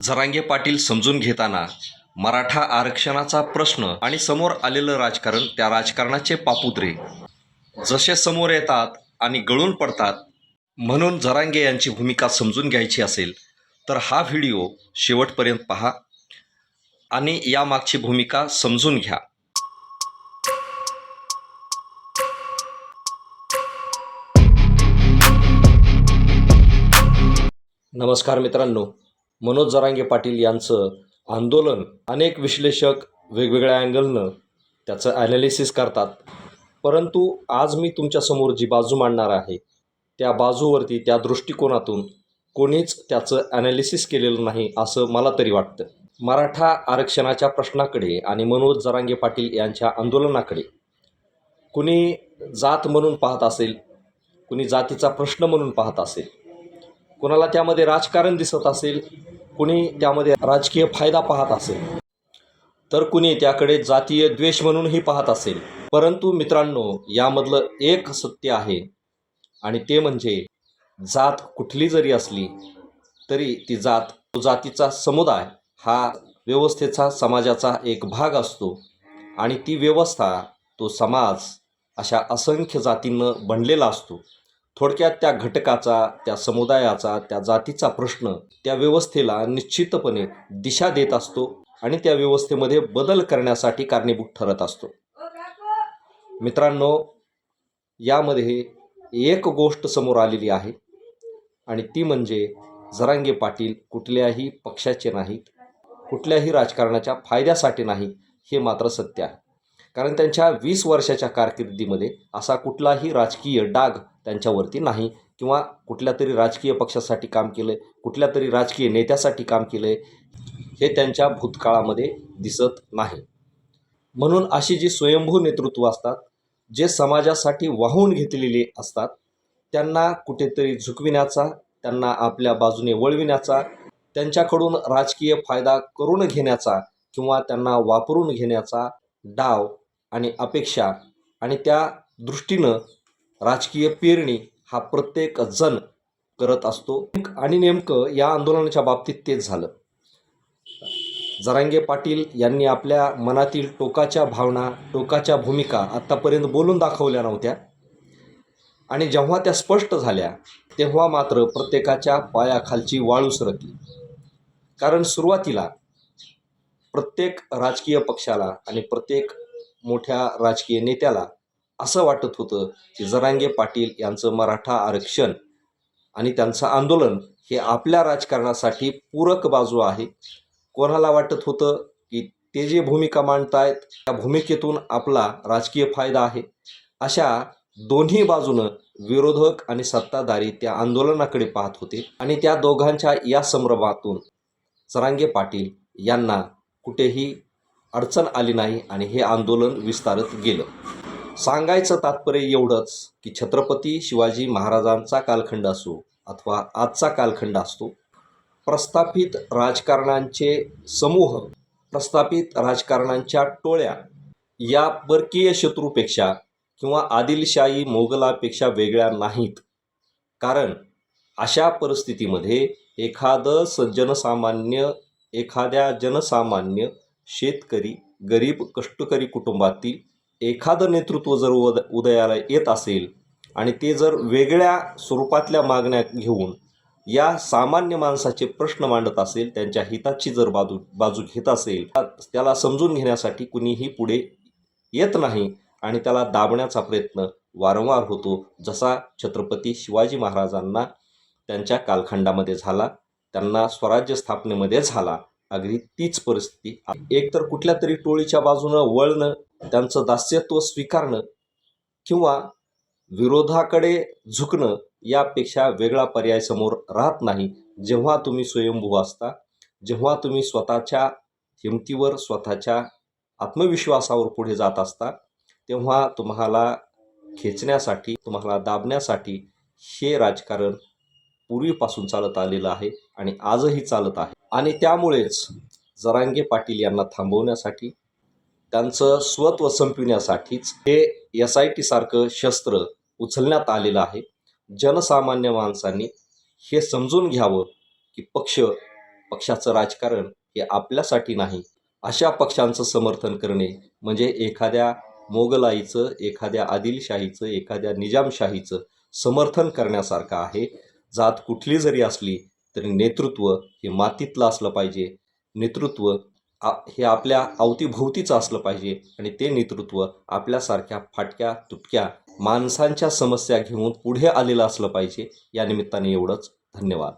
झरांगे पाटील समजून घेताना मराठा आरक्षणाचा प्रश्न आणि समोर आलेलं राजकारण त्या राजकारणाचे पापुत्रे जसे समोर येतात आणि गळून पडतात म्हणून जरांगे यांची भूमिका समजून घ्यायची असेल तर हा व्हिडिओ शेवटपर्यंत पहा आणि यामागची भूमिका समजून घ्या. नमस्कार मित्रांनो. मनोज जरांगे पाटील यांचं आंदोलन. अनेक विश्लेषक वेगवेगळ्या अँगलनं त्याचं ॲनालिसिस करतात. परंतु आज मी तुमच्यासमोर जी बाजू मांडणार आहे त्या बाजूवरती त्या दृष्टिकोनातून कोणीच त्याचं ॲनालिसिस केलेलं नाही असं मला तरी वाटतं. मराठा आरक्षणाच्या प्रश्नाकडे आणि मनोज जरांगे पाटील यांच्या आंदोलनाकडे कुणी जात म्हणून पाहत असेल कुणी जातीचा प्रश्न म्हणून पाहत असेल कोणाला त्यामध्ये राजकारण दिसत असेल कुणी त्यामध्ये राजकीय फायदा पाहत असेल तर कुणी त्याकडे जातीय द्वेष म्हणूनही पाहत असेल. परंतु मित्रांनो यामधलं एक सत्य आहे आणि ते म्हणजे जात कुठली जरी असली तरी ती जात तो जातीचा समुदाय हा व्यवस्थेचा समाजाचा एक भाग असतो. आणि ती व्यवस्था तो समाज अशा असंख्य जातींनं बनलेला असतो. थोडक्यात त्या घटकाचा त्या समुदायाचा त्या जातीचा प्रश्न त्या व्यवस्थेला निश्चितपणे दिशा देत असतो आणि त्या व्यवस्थेमध्ये बदल करण्यासाठी कारणीभूत ठरत असतो. मित्रांनो यामध्ये एक गोष्ट समोर आलेली आहे आणि ती म्हणजे जरांगे पाटील कुठल्याही पक्षाचे नाहीत कुठल्याही राजकारणाच्या फायद्यासाठी नाही हे मात्र सत्य आहे. कारण त्यांच्या वीस वर्षाच्या कारकिर्दीमध्ये असा कुठलाही राजकीय डाग त्यांच्यावरती नाही. किंवा कुठल्या तरी राजकीय पक्षासाठी काम केलं आहे कुठल्या तरी राजकीय नेत्यासाठी काम केलं आहे हे त्यांच्या भूतकाळामध्ये दिसत नाही. म्हणून अशी जी स्वयंभू नेतृत्व असतात जे समाजासाठी वाहून घेतलेले असतात त्यांना कुठेतरी झुकविण्याचा त्यांना आपल्या बाजूने वळविण्याचा त्यांच्याकडून राजकीय फायदा करून घेण्याचा किंवा त्यांना वापरून घेण्याचा डाव आणि अपेक्षा आणि त्या दृष्टीनं राजकीय पेरणी हा प्रत्येक जण करत असतो. आणि नेमकं या आंदोलनाच्या बाबतीत तेच झालं. जरांगे पाटील यांनी आपल्या मनातील टोकाच्या भावना टोकाच्या भूमिका आत्तापर्यंत बोलून दाखवल्या नव्हत्या. आणि जेव्हा त्या स्पष्ट झाल्या तेव्हा मात्र प्रत्येकाच्या पायाखालची वाळू सरकली. कारण सुरुवातीला प्रत्येक राजकीय पक्षाला आणि प्रत्येक मोठ्या राजकीय नेत्याला असं वाटत होतं की जरांगे पाटील यांचं मराठा आरक्षण आणि त्यांचं आंदोलन हे आपल्या राजकारणासाठी पूरक बाजू आहे. कोणाला वाटत होतं की ते जे भूमिका मांडतायत त्या भूमिकेतून आपला राजकीय फायदा आहे. अशा दोन्ही बाजूनं विरोधक आणि सत्ताधारी त्या आंदोलनाकडे पाहत होते आणि त्या दोघांच्या या संभ्रमातून जरांगे पाटील यांना कुठेही अडचण आली नाही आणि हे आंदोलन विस्तारत गेलं. सांगायचं तात्पर्य एवढंच की छत्रपती शिवाजी महाराजांचा कालखंड असो अथवा आजचा कालखंड असतो प्रस्थापित राजकारणांचे समूह प्रस्थापित राजकारणांच्या टोळ्या या परकीय शत्रूपेक्षा किंवा आदिलशाही मोगलापेक्षा वेगळ्या नाहीत. कारण अशा परिस्थितीमध्ये एखादं स जनसामान्य एखाद्या जनसामान्य शेतकरी गरीब कष्टकरी कुटुंबातील एखादं नेतृत्व जर उद उदयाला येत असेल आणि ते जर वेगळ्या स्वरूपातल्या मागण्या घेऊन या सामान्य माणसाचे प्रश्न मांडत असेल त्यांच्या हिताची जर बाजू बाजू घेत असेल त्याला समजून घेण्यासाठी कुणीही पुढे येत नाही आणि त्याला दाबण्याचा प्रयत्न वारंवार होतो जसा छत्रपती शिवाजी महाराजांना त्यांच्या कालखंडामध्ये झाला त्यांना स्वराज्य स्थापनेमध्ये झाला अगदी तीच परिस्थिती. एकतर कुठल्या तरी टोळीच्या बाजूनं वळणं त्यांचं दास्यत्व स्वीकारणं किंवा विरोधाकडे झुकणं यापेक्षा वेगळा पर्याय समोर राहत नाही. जेव्हा तुम्ही स्वयंभू असता जेव्हा तुम्ही स्वतःच्या हिमतीवर स्वतःच्या आत्मविश्वासावर पुढे जात असता तेव्हा तुम्हाला खेचण्यासाठी तुम्हाला दाबण्यासाठी हे राजकारण पूर्वीपासून चालत आलेलं आहे. आणि आजही चालत आहे. आणि त्यामुळेच जरांगे पाटील यांना थांबवण्यासाठी त्यांचं स्वत्व संपविण्यासाठीच हे एस आय टी सारखं शस्त्र उचलण्यात आलेलं आहे. जनसामान्य माणसांनी हे समजून घ्यावं की पक्ष पक्षाचं राजकारण हे आपल्यासाठी नाही. अशा पक्षांचं समर्थन करणे म्हणजे एखाद्या मोगलाईचं एखाद्या आदिलशाहीचं एखाद्या निजामशाहीचं समर्थन करण्यासारखं आहे. जात कुठली जरी असली तरी नेतृत्व हे मातीतलं असलं पाहिजे. नेतृत्व आ हे आपल्या अवतीभोवतीचं असलं पाहिजे आणि ते नेतृत्व आपल्यासारख्या फाटक्या तुटक्या माणसांच्या समस्या घेऊन पुढे आलेलं असलं पाहिजे. या निमित्ताने एवढंच. धन्यवाद.